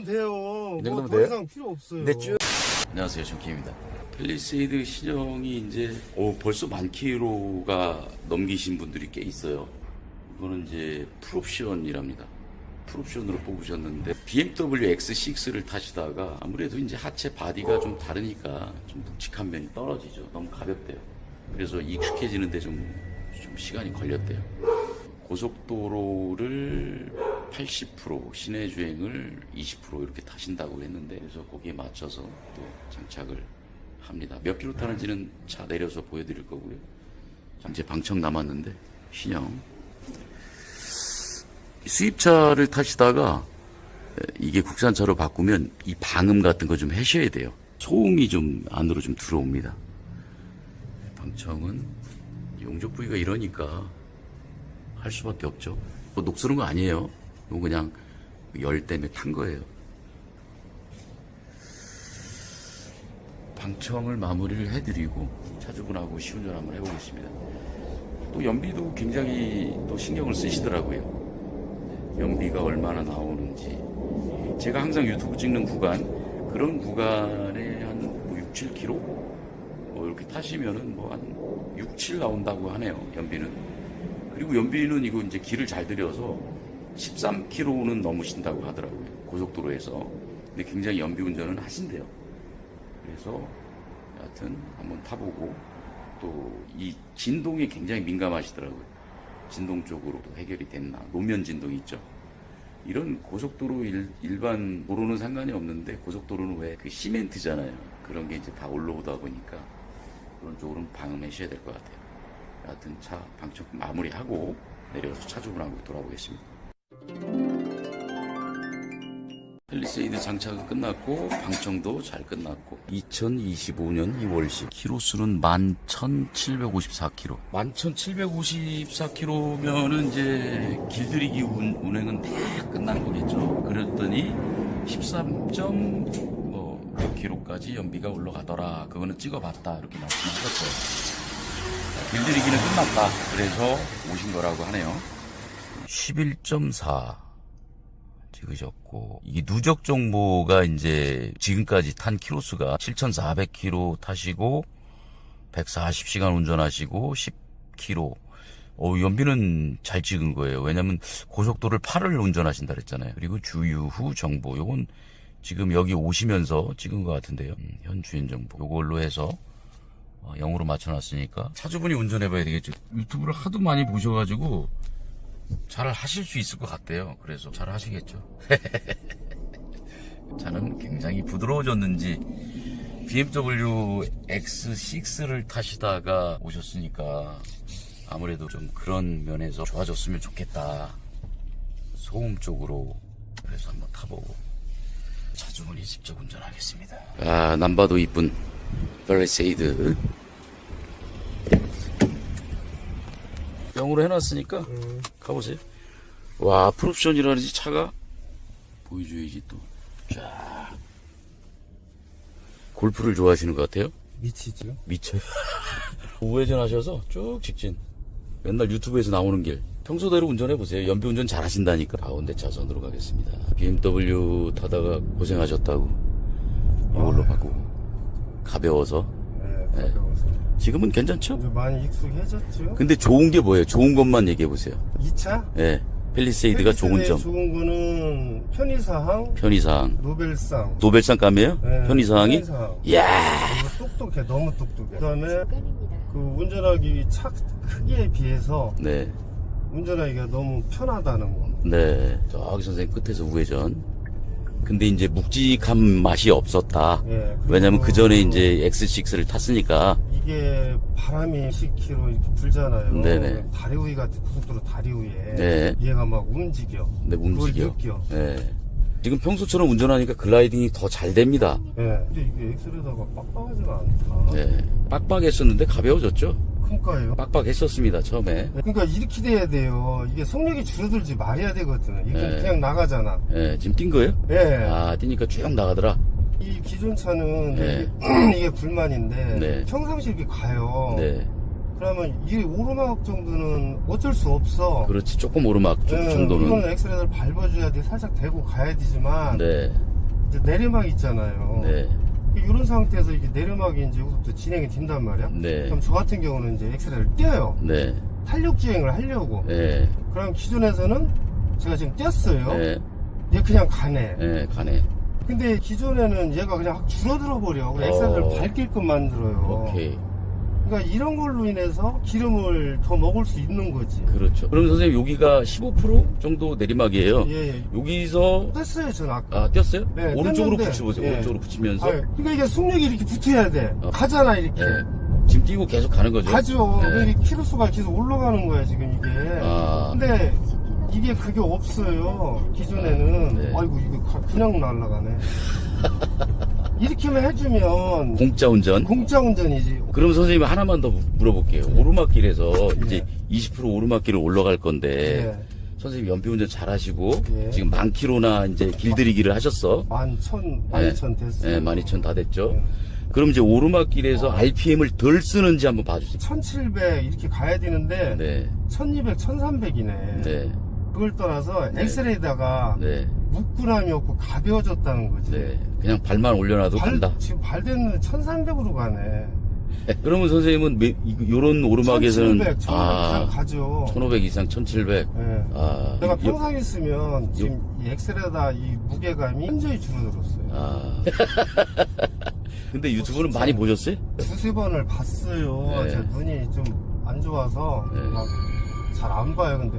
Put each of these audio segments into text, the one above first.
정도면 돼요. 이 정도면 뭐더 돼요? 이상 필요 없어요. 네, 쭉. 안녕하세요, 정키입니다. 펠리세이드 신형이 이제 어, 벌써 만 킬로가 넘기신 분들이 꽤 있어요. 이거는 이제 풀옵션이랍니다. 풀옵션으로 뽑으셨는데 BMW X6를 타시다가 아무래도 이제 하체 바디가 좀 다르니까 좀 묵직한 면이 떨어지죠. 너무 가볍대요. 그래서 익숙해지는데 좀, 좀 시간이 걸렸대요. 고속도로를 80% 시내 주행을 20% 이렇게 타신다고 했는데 그래서 거기에 맞춰서 또 장착을 합니다. 몇 킬로 타는지는 차 내려서 보여드릴 거고요. 이제 방청 남았는데 신형 수입차를 타시다가 이게 국산차로 바꾸면 이 방음 같은 거좀 하셔야 돼요. 소음이 좀 안으로 좀 들어옵니다. 방청은 용접 부위가 이러니까 할 수밖에 없죠. 뭐 녹슬은 거 아니에요. 이거 그냥 열 때문에 탄 거예요. 방청을 마무리를 해드리고 차주분하고 시운전 한번 해보겠습니다. 또 연비도 굉장히 또 신경을 쓰시더라고요. 연비가 얼마나 나오는지. 제가 항상 유튜브 찍는 구간, 그런 구간에 한뭐 6, 7km? 뭐 이렇게 타시면은 뭐 한 6, 7 나온다고 하네요, 연비는. 그리고 연비는 이거 이제 길을 잘 들여서 13km는 넘으신다고 하더라고요. 고속도로에서. 근데 굉장히 연비 운전은 하신대요. 그래서 여하튼 한번 타보고 또 이 진동에 굉장히 민감하시더라고요. 진동 쪽으로도 해결이 됐나. 노면 진동 있죠. 이런 고속도로 일, 반 도로는 상관이 없는데 고속도로는 왜 그 시멘트잖아요. 그런 게 이제 다 올라오다 보니까 그런 쪽으로는 방음하셔야 될 것 같아요. 여하튼 차 방청 마무리하고 내려가서 차주분하고 돌아보겠습니다. 펠리세이드 장착은 끝났고 방청도 잘 끝났고 2025년 2월 10 키로수는 11,754km 11,754km면은 이제 길들이기 운, 운행은 다 끝난 거겠죠. 그랬더니 13.몇 킬로까지 연비가 올라가더라. 그거는 찍어봤다. 이렇게 말씀하셨어요. 길들이기는 끝났다. 그래서 오신 거라고 하네요 11.4 찍으셨고 이게 누적 정보가 이제 지금까지 탄 키로수가 7,400km 타시고 140시간 운전하시고 10km. 어, 연비는 잘 찍은 거예요. 왜냐면 고속도로를 8을 운전하신다 그랬잖아요. 그리고 주유 후 정보. 요건 지금 여기 오시면서 찍은 것 같은데요. 음, 현 주행 정보. 요걸로 해서 어, 0으로 맞춰놨으니까 차주분이 운전해봐야 되겠죠. 유튜브를 하도 많이 보셔가지고 잘 하실 수 있을 것 같대요. 그래서 잘 하시겠죠. 차는 굉장히 부드러워졌는지 BMW X6를 타시다가 오셨으니까 아무래도 좀 그런 면에서 좋아졌으면 좋겠다. 소음 쪽으로 그래서 한번 타보고 차주분이 직접 운전하겠습니다. 아 남바도 이쁜 벨리세이드 영으로 해놨으니까 가보세요. 와, 풀옵션이라는지 차가 보여줘야지 또. 쫙. 골프를 좋아하시는 것 같아요? 미치죠. 미쳐요. 우회전 하셔서 쭉 직진. 맨날 유튜브에서 나오는 길. 평소대로 운전해보세요. 연비 운전 잘 하신다니까. 가운데 차선으로 가겠습니다. BMW 타다가 고생하셨다고. 이걸로 바꾸고. 가벼워서. 네, 가까워서. 지금은 괜찮죠? 이제 많이 익숙해졌죠. 근데 좋은 게 뭐예요? 좋은 것만 얘기해 보세요. 이 차? 예. 펠리세이드가 좋은 점. 좋은 거는 편의사항, 편의사항. 노벨상. 노벨상 감이에요? 네, 편의사항이? 편의사항. 이야! 너무 똑똑해, 너무 똑똑해. 그 다음에 그 운전하기 차 크기에 비해서 네. 운전하기가 너무 편하다는 거. 네. 저기 선생님 끝에서 우회전. 근데 이제 묵직한 맛이 없었다. 예, 그리고 왜냐면 그 전에 이제 X6를 탔으니까. 이게 바람이 10km 이렇게 불잖아요. 네네. 다리 위 같은 고속도로 다리 위에 네. 얘가 막 움직여. 네, 움직여. 그걸 느껴. 네. 지금 평소처럼 운전하니까 글라이딩이 더 잘 됩니다. 예. 근데 이게 엑셀에다가 빡빡하지가 않다. 네. 빡빡했었는데 가벼워졌죠? 큰가요? 빡빡했었습니다, 처음에. 그러니까 이렇게 돼야 돼요. 이게 속력이 줄어들지 말아야 되거든. 이게 네. 그냥 나가잖아. 네. 지금 뛴 거예요? 예. 아, 뛰니까 쭉 나가더라. 이 기존 차는 네. 이게, 이게 불만인데 네. 평상시 이렇게 가요. 네. 그러면 이 오르막 정도는 어쩔 수 없어. 그렇지. 조금 오르막 조- 예, 정도는. 이거는 엑셀레이터를 밟아줘야 돼. 살짝 대고 가야 되지만 네. 이제 내리막 있잖아요. 네. 이런 상태에서 이게 내리막이 이제 여기서부터 진행이 된단 말이야. 네. 그럼 저 같은 경우는 이제 엑셀을 떼요. 네. 탄력 주행을 하려고. 네. 그럼 기존에서는 제가 지금 뗐어요. 네. 얘 그냥 가네. 네. 가네. 근데 기존에는 얘가 그냥 확 줄어들어 버려. 그래 어. 엑셀을 밝게끔 만들어요. 오케이. 그러니까 이런 걸로 인해서 기름을 더 먹을 수 있는 거지. 그렇죠. 그럼 선생님 여기가 15% 정도 내리막이에요. 예, 예. 여기서 뗐어요, 전 아까. 아 띄었어요? 네, 오른쪽으로 뗐는데, 붙여보세요. 예. 오른쪽으로 붙이면서 아, 그러니까 이게 속력이 이렇게 붙어야 돼. 어. 가잖아, 이렇게. 네. 지금 뛰고 계속 가는 거죠? 가죠. 네. 그러니까 키로수가 계속 올라가는 거야, 지금 이게. 아. 근데 이게 그게 없어요. 기존에는. 네. 아이고, 이거 가- 그냥 날아가네. 이렇게만 해주면 공짜 운전. 공짜 운전이지. 그럼 선생님 하나만 더 물어볼게요. 오르막길에서 예. 이제 20% 오르막길을 올라갈 건데 예. 선생님 연비 운전 잘하시고 예. 지금 만 킬로나 이제 길들이기를 하셨어. 만 천, 만 이천 됐어요. 네, 12,000 다 됐죠. 예. 그럼 이제 오르막길에서 RPM을 덜 쓰는지 한번 봐주세요. 1700 이렇게 가야 되는데 네, 1200, 1300이네. 네, 그걸 떠나서 네. 엑셀에다가 네, 묶구남이 없고 가벼워졌다는 거지. 네. 그냥 발만 올려놔도 발, 간다. 지금 발대는 1300으로 가네. 그러면 선생님은 매- 이- 요런 오르막에서는 1700, 1500 그냥 아, 가죠. 1500 이상 1700. 예. 아, 내가 요- 평상 있으면 지금 이 엑셀에다 이 무게감이 현저히 줄어들었어요. 아. 근데 유튜브는 많이 보셨어요? 두세 번을 봤어요. 네. 제 눈이 좀 안 좋아서 네. 막잘안 봐요. 근데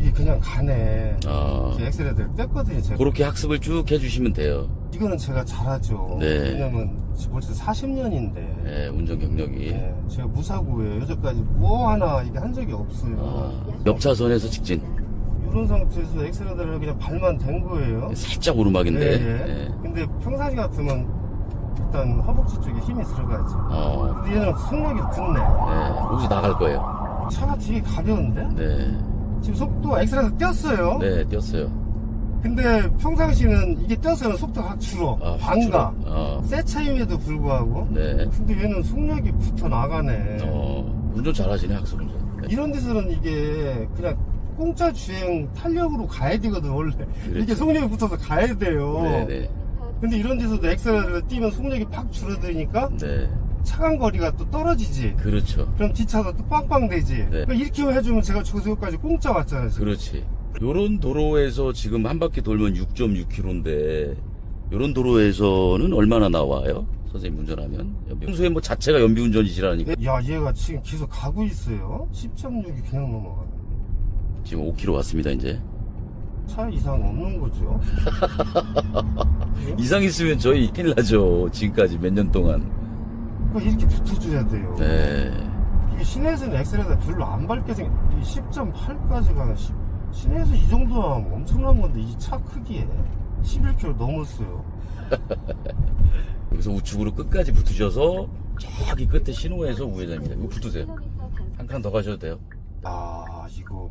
이게 그냥 가네. 아, 제 엑셀에다 뺐거든요. 제가. 그렇게 학습을 쭉 해주시면 돼요. 이거는 제가 잘하죠. 네. 왜냐면 벌써 40년인데. 네, 운전 경력이. 제가 제가 무사고예요. 여태까지 뭐 하나 이게 한 적이 없어요. 아, 옆 차선에서 직진. 이런 상태에서 엑셀에다가 그냥 발만 댄 거예요. 살짝 오르막인데. 예, 예. 네. 근데 평상시 같으면 일단 허벅지 쪽에 힘이 들어가야지. 어, 근데 얘는 속력이 붙네. 네. 여기서 나갈 거예요. 차가 되게 가벼운데? 네. 지금 속도 엑셀에서 뛰었어요. 네, 뛰었어요. 근데 평상시는 이게 뛰어서는 속도가 확 줄어. 아, 반가. 어, 새 차임에도 불구하고. 네. 근데 얘는 속력이 붙어 나가네. 어, 운전 잘하시네, 학습 운전. 네. 이런 데서는 이게 그냥 공짜 주행 탄력으로 가야 되거든 원래 그렇죠. 이게 속력이 붙어서 가야 돼요 네네. 근데 이런 데서도 엑셀을 뛰면 속력이 팍 줄어드니까 네. 차간 거리가 또 떨어지지 그렇죠. 그럼 뒷차도 또 빵빵 되지 네. 그러니까 이렇게만 해주면 제가 저기까지 공짜 왔잖아요 지금. 그렇지. 요런 도로에서 지금 한 바퀴 돌면 6.6km인데, 요런 도로에서는 얼마나 나와요? 선생님 운전하면? 연비. 평소에 뭐 자체가 연비 운전이시라니까. 야 얘가 지금 계속 가고 있어요 10.6이 그냥 넘어가네 지금 5km 왔습니다, 이제. 차 이상 없는 거죠 이상 있으면 저희 큰일 나죠. 지금까지 몇 년 동안. 그러니까 이렇게 붙어줘야 돼요 네. 이게 시내에서는 엑셀에다 별로 안 밝게 생겨. 10.8까지 가는 시, 시내에서 이 정도 하면 엄청난 건데 이 차 크기에 11km 넘었어요. 여기서 우측으로 끝까지 붙으셔서 저기 끝에 신호에서 우회전입니다. 이거 붙으세요. 한 칸 더 가셔도 돼요. 아 이거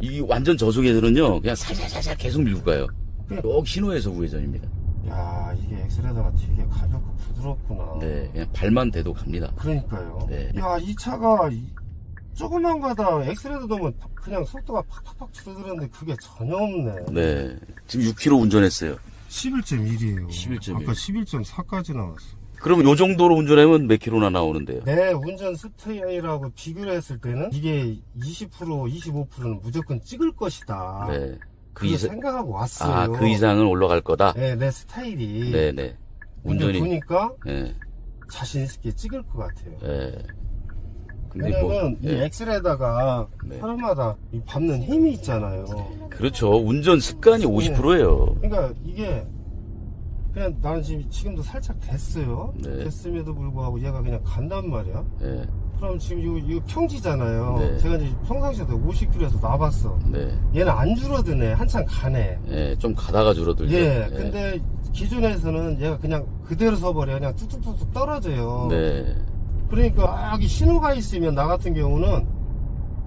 이 완전 저속에서는요, 그냥 살살살살 계속 밀고 가요. 그냥- 여기 신호에서 우회전입니다. 야 이게 엑셀에다가 되게 가볍고 부드럽구나. 네, 그냥 발만 대도 갑니다. 그러니까요. 네. 야이 차가 이- 조금만 가다 엑셀에다 넣으면 그냥 속도가 팍팍팍 줄어들었는데 그게 전혀 없네. 네, 지금 6km 운전했어요. 11.1이에요. 11.1. 아까 11.4까지 나왔어. 그러면 요 정도로 운전하면 몇 킬로나 나오는데요? 내 운전 스타일하고 비교를 했을 때는 이게 20% 25%는 무조건 찍을 것이다. 네. 그 이상, 생각하고 왔어요. 아, 그 이상은 올라갈 거다? 네, 내 스타일이. 네, 네. 운전이, 보니까 네, 자신 있게 찍을 것 같아요. 네. 근데 뭐, 왜냐면 이 네. 엑셀에다가 네. 사람마다 이 밟는 힘이 있잖아요. 그렇죠. 운전 습관이 50%예요. 그러니까 이게 그냥 나는 지금 지금도 살짝 됐어요. 네. 됐음에도 불구하고 얘가 그냥 간단 말이야. 네, 그럼 지금 이거, 평지잖아요. 네. 제가 이제 평상시에도 50km에서 나봤어. 네. 얘는 안 줄어드네. 한참 가네. 예, 좀 가다가 줄어들죠. 예, 근데 기존에서는 얘가 그냥 그대로 서버려. 그냥 뚝뚝뚝뚝 떨어져요. 네. 그러니까 여기 신호가 있으면 나 같은 경우는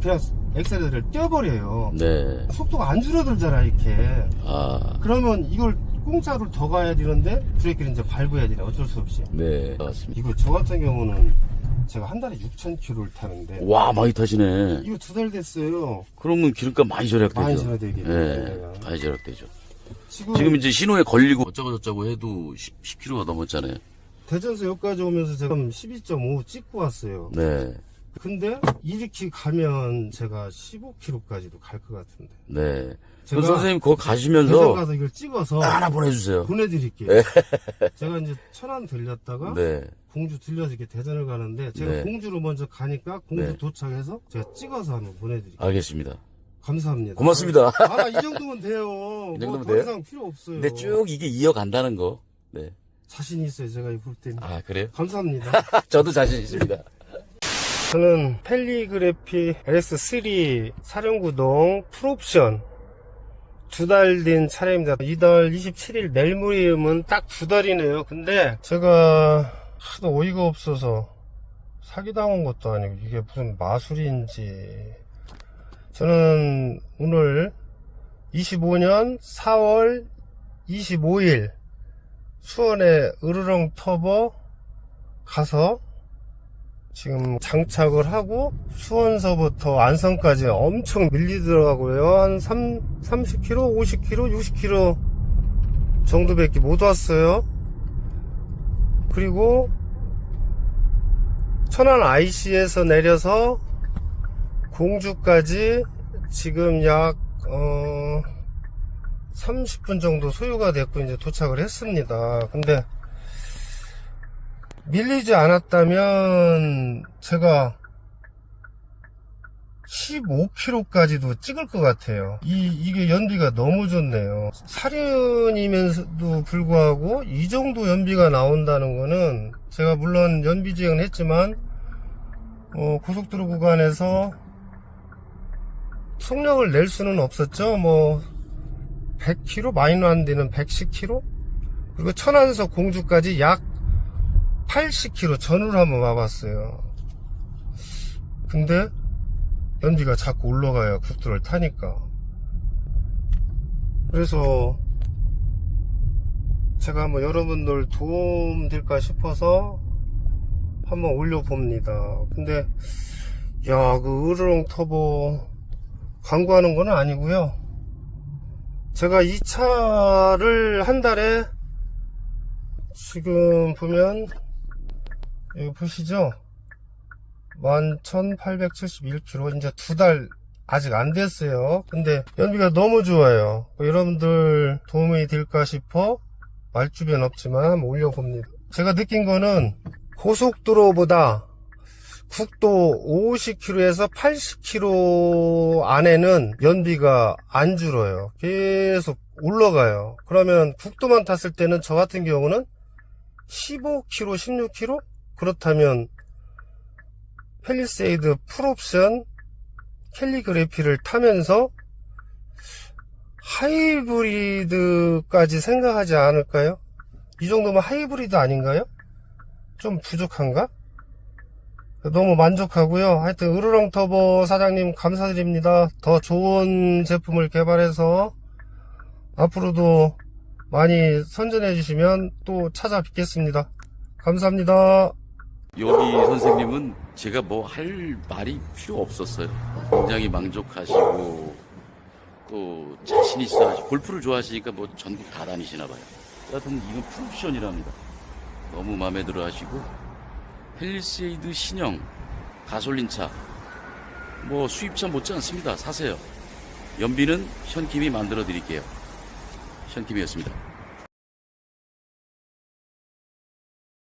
그냥 엑셀레를 떼어버려요. 네. 속도가 안 줄어들잖아, 이렇게. 아, 그러면 이걸 공짜로 더 가야 되는데 브레이크를 이제 밟아야 되네. 어쩔 수 없이. 네. 맞습니다. 이거 저 같은 경우는 제가 한 달에 6,000km를 타는데 와, 많이 타시네. 이거 두 달 됐어요. 그러면 기름값 많이 절약되죠. 많이 절약되겠네. 네, 많이 절약되죠. 지금, 지금 이제 신호에 걸리고 어쩌고 저쩌고 해도 10, 10km가 넘었잖아요. 대전에서 여기까지 오면서 제가 12.5 찍고 왔어요. 네. 근데 이렇게 가면 제가 15km까지도 갈 것 같은데. 네. 제가 그 선생님 그거 대전 가시면서 가서 이걸 찍어서 하나 보내주세요. 보내드릴게요. 제가 이제 천안 들렸다가 네. 공주 들려서 이렇게 대전을 가는데 제가 네. 공주로 먼저 가니까 공주 네. 도착해서 제가 찍어서 한번 보내드릴게요. 알겠습니다. 감사합니다. 고맙습니다. 아, 이 정도면 돼요. 이 정도면 뭐더 돼요? 이상 필요 없어요. 근데 쭉 이게 이어간다는 거. 네. 자신 있어요. 제가 볼 때는. 아, 그래요? 감사합니다. 저도 자신 있습니다. 저는 펠리그래피 LS3 사령구동 풀옵션 두 달 된 차량입니다. 이달 27일 내일 모레면 딱 두 달이네요. 근데 제가 하도 어이가 없어서 사기당한 것도 아니고 이게 무슨 마술인지 저는 오늘 25년 4월 25일 수원의 으르렁 터보 가서 지금 장착을 하고 수원서부터 안성까지 엄청 밀리더라고요. 한 3, 30km, 50km, 60km 정도밖에 못 왔어요. 그리고 천안 IC에서 내려서 공주까지 지금 약, 어, 30분 정도 소요가 됐고 이제 도착을 했습니다. 근데 밀리지 않았다면 제가 15km까지도 찍을 것 같아요. 이, 이게 연비가 너무 좋네요. 사륜이면서도 불구하고 이 정도 연비가 나온다는 거는 제가 물론 연비 지역은 했지만 어, 고속도로 구간에서 속력을 낼 수는 없었죠. 뭐 100km 마이너 안 되는 110km 그리고 천안에서 공주까지 약 80km 전후로 한번 와봤어요. 근데 연비가 자꾸 올라가요. 국도를 타니까. 그래서 제가 한번 여러분들 도움 될까 싶어서 한번 올려봅니다. 근데 야, 그 으르렁 터보 광고하는 건 아니고요. 제가 이 차를 한 달에 지금 보면 여기 보시죠? 11,871km 이제 두 달 아직 안 됐어요. 근데 연비가 너무 좋아요. 여러분들 도움이 될까 싶어 말주변 없지만 올려봅니다. 제가 느낀 거는 고속도로보다 국도 50km에서 80km 안에는 연비가 안 줄어요. 계속 올라가요. 그러면 국도만 탔을 때는 저 같은 경우는 15km, 16km? 그렇다면 펠리세이드 풀옵션 캘리그래피를 타면서 하이브리드까지 생각하지 않을까요? 이 정도면 하이브리드 아닌가요? 좀 부족한가? 너무 만족하고요. 하여튼 으르렁 터보 사장님 감사드립니다. 더 좋은 제품을 개발해서 앞으로도 많이 선전해 주시면 또 찾아뵙겠습니다. 감사합니다. 여기 선생님은 제가 뭐 할 말이 필요 없었어요. 굉장히 만족하시고 또 자신 있어 하시고 골프를 좋아하시니까 뭐 전국 다 다니시나 봐요. 여하튼 이건 풀옵션이랍니다. 너무 마음에 들어 하시고 펠리세이드 신형 가솔린 차 뭐 수입차 못지 않습니다. 사세요. 연비는 현킴이 만들어 드릴게요. 현킴이었습니다.